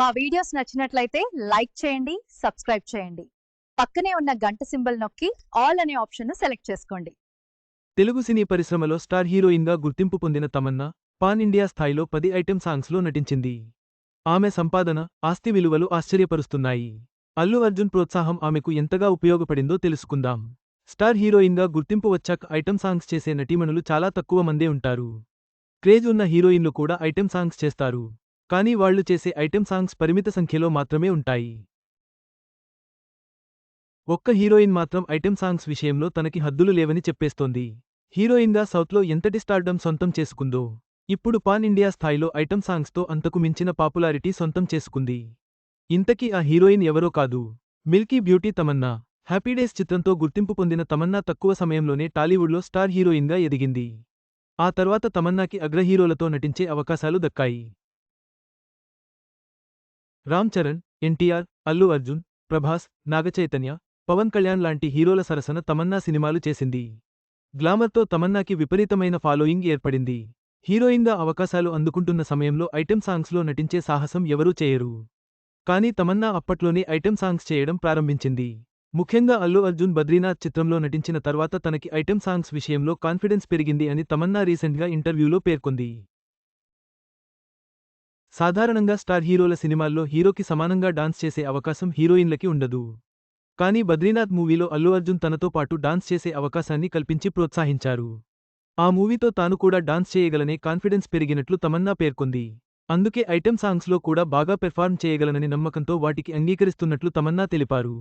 మా వీడియోస్ నచ్చినట్లయితే లైక్ చేయండి సబ్స్క్రైబ్ చేయండి. పక్కనే ఉన్న గంట సింబల్ నొక్కి ఆల్ అనే ఆప్షన్ను సెలెక్ట్ చేసుకోండి. తెలుగు సినీ పరిశ్రమలో స్టార్ హీరోయిన్గా గుర్తింపు పొందిన తమన్నా పాన్ ఇండియా స్థాయిలో పది ఐటెం సాంగ్స్లో నటించింది. ఆమె సంపాదన ఆస్తి విలువలు ఆశ్చర్యపరుస్తున్నాయి. అల్లు అర్జున్ ప్రోత్సాహం ఆమెకు ఎంతగా ఉపయోగపడిందో తెలుసుకుందాం. స్టార్ హీరోయిన్గా గుర్తింపు వచ్చాక ఐటెం సాంగ్స్ చేసే నటీమణులు చాలా తక్కువ మందే ఉంటారు. క్రేజ్ ఉన్న హీరోయిన్లు కూడా ఐటెం సాంగ్స్ చేస్తారు. కానీ వాళ్ళు చేసే ఐటెం సాంగ్స్ పరిమిత సంఖ్యలో మాత్రమే ఉంటాయి. ఒక్క హీరోయిన్ మాత్రం ఐటెం సాంగ్స్ విషయంలో తనకి హద్దులు లేవని చెప్పేస్తోంది. హీరోయిన్గా సౌత్లో ఎంతటి స్టార్డమ్ సొంతం చేసుకుందో ఇప్పుడు పాన్ ఇండియా స్థాయిలో ఐటెం సాంగ్స్తో అంతకు మించిన పాపులారిటీ సొంతం చేసుకుంది. ఇంతకీ ఆ హీరోయిన్ ఎవరో కాదు. మిల్కీ బ్యూటీ తమన్నా హ్యాపీడేస్ చిత్రంతో గుర్తింపు పొందిన తమన్నా తక్కువ సమయంలోనే టాలీవుడ్లో స్టార్ హీరోయిన్గా ఎదిగింది. ఆ తర్వాత తమన్నాకి అగ్రహీరోలతో నటించే అవకాశాలు దక్కాయి. రామ్ చరణ్ ఎన్టీఆర్ అల్లు అర్జున్ ప్రభాస్ నాగచైతన్య పవన్ కళ్యాణ్ లాంటి హీరోల సరసన తమన్నా సినిమాలు చేసింది. గ్లామర్తో తమన్నాకి విపరీతమైన ఫాలోయింగ్ ఏర్పడింది. హీరోయిన్గా అవకాశాలు అందుకుంటున్న సమయంలో ఐటెం సాంగ్స్లో నటించే సాహసం ఎవరూ చేయరు. కానీ తమన్నా అప్పట్లోనే ఐటెం సాంగ్స్ చేయడం ప్రారంభించింది. ముఖ్యంగా అల్లు అర్జున్ బద్రీనాథ్ చిత్రంలో నటించిన తర్వాత తనకి ఐటెం సాంగ్స్ విషయంలో కాన్ఫిడెన్స్ పెరిగింది అని తమన్నా రీసెంట్గా ఇంటర్వ్యూలో పేర్కొంది. సాధారణంగా స్టార్ హీరోల సినిమాల్లో హీరోకి సమానంగా డాన్స్ చేసే అవకాశం హీరోయిన్లకి ఉండదు. కానీ బద్రీనాథ్ మూవీలో అల్లు అర్జున్ తనతో పాటు డాన్స్ చేసే అవకాశాన్ని కల్పించి ప్రోత్సహించారు. ఆ మూవీతో తాను కూడా డాన్స్ చేయగలనే కాన్ఫిడెన్స్ పెరిగినట్లు తమన్నా పేర్కొంది. అందుకే ఐటెం సాంగ్స్లో కూడా బాగా పెర్ఫార్మ్ చేయగలనని నమ్మకంతో వాటికి అంగీకరిస్తున్నట్లు తమన్నా తెలిపారు.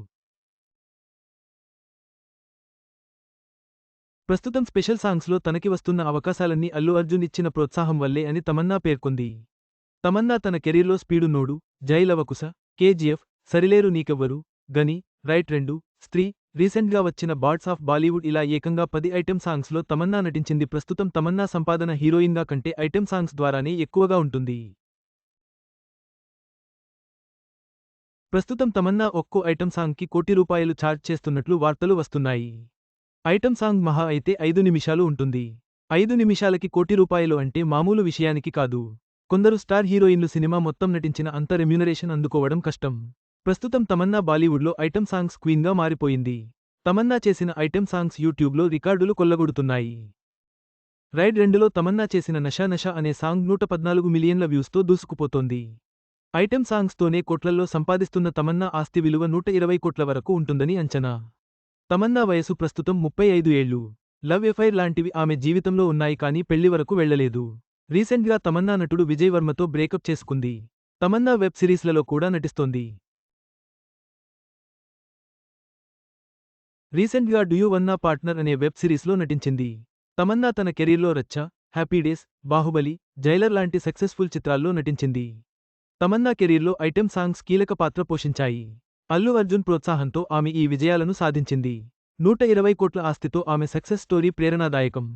ప్రస్తుతం స్పెషల్ సాంగ్స్లో తనకి వస్తున్న అవకాశాలన్నీ అల్లు అర్జున్ ఇచ్చిన ప్రోత్సాహం వల్లే అని తమన్నా పేర్కొంది. తమన్నా తన కెరీర్లో Speedunnodu Jai KGF Sarileru Neekevvaru Ghani right రెండు స్త్రీ రీసెంట్గా వచ్చిన బార్డ్స్ ఆఫ్ బాలీవుడ్ ఇలా ఏకంగా పది ఐటెం సాంగ్స్లో తమన్నా నటించింది. ప్రస్తుతం తమన్నా సంపాదన హీరోయిన్గా కంటే ఐటెం సాంగ్స్ ద్వారానే ఎక్కువగా ఉంటుంది. ప్రస్తుతం తమన్నా ఒక్కో ఐటెం సాంగ్కి కోటి రూపాయలు ఛార్జ్ చేస్తున్నట్లు వార్తలు వస్తున్నాయి. ఐటెం సాంగ్ మహా అయితే ఐదు నిమిషాలు ఉంటుంది. ఐదు నిమిషాలకి కోటి రూపాయలు అంటే మామూలు విషయానికి కాదు. కొందరు స్టార్ హీరోయిన్లు సినిమా మొత్తం నటించిన అంత రెమ్యునరేషన్ అందుకోవడం కష్టం. ప్రస్తుతం తమన్నా బాలీవుడ్లో ఐటెం సాంగ్స్ క్వీన్గా మారిపోయింది. తమన్నా చేసిన ఐటెం సాంగ్స్ యూట్యూబ్లో రికార్డులు కొల్లగొడుతున్నాయి. రైడ్ రెండులో తమన్నా చేసిన నషా నషా అనే సాంగ్ నూట పద్నాలుగు మిలియన్ల వ్యూస్తో దూసుకుపోతోంది. ఐటెం సాంగ్స్తోనే కోట్లల్లో సంపాదిస్తున్న తమన్నా ఆస్తి విలువ నూట ఇరవై కోట్ల వరకు ఉంటుందని అంచనా. తమన్నా వయసు ప్రస్తుతం ముప్పై ఐదు ఏళ్ళు లవ్ ఎఫైర్ లాంటివి ఆమె జీవితంలో ఉన్నాయి కానీ పెళ్ళి వరకు వెళ్ళలేదు రీసెంట్గా తమన్నా నటుడు విజయ్ వర్మతో బ్రేకప్ చేసుకుంది. తమన్నా వెబ్ సిరీస్లలో కూడా నటిస్తోంది. రీసెంట్గా డూయూ వన్నా పార్ట్నర్ అనే వెబ్ సిరీస్లో నటించింది. తమన్నా తన కెరీర్లో Racha happy days Baahubali Jailer లాంటి సక్సెస్ఫుల్ చిత్రాల్లో నటించింది. తమన్నా కెరీర్లో ఐటెం సాంగ్స్ కీలక పాత్ర పోషించాయి. అల్లు అర్జున్ ప్రోత్సాహంతో ఆమె ఈ విజయాలను సాధించింది. నూట ఇరవై కోట్ల ఆస్తితో ఆమె సక్సెస్ స్టోరీ ప్రేరణాదాయకం.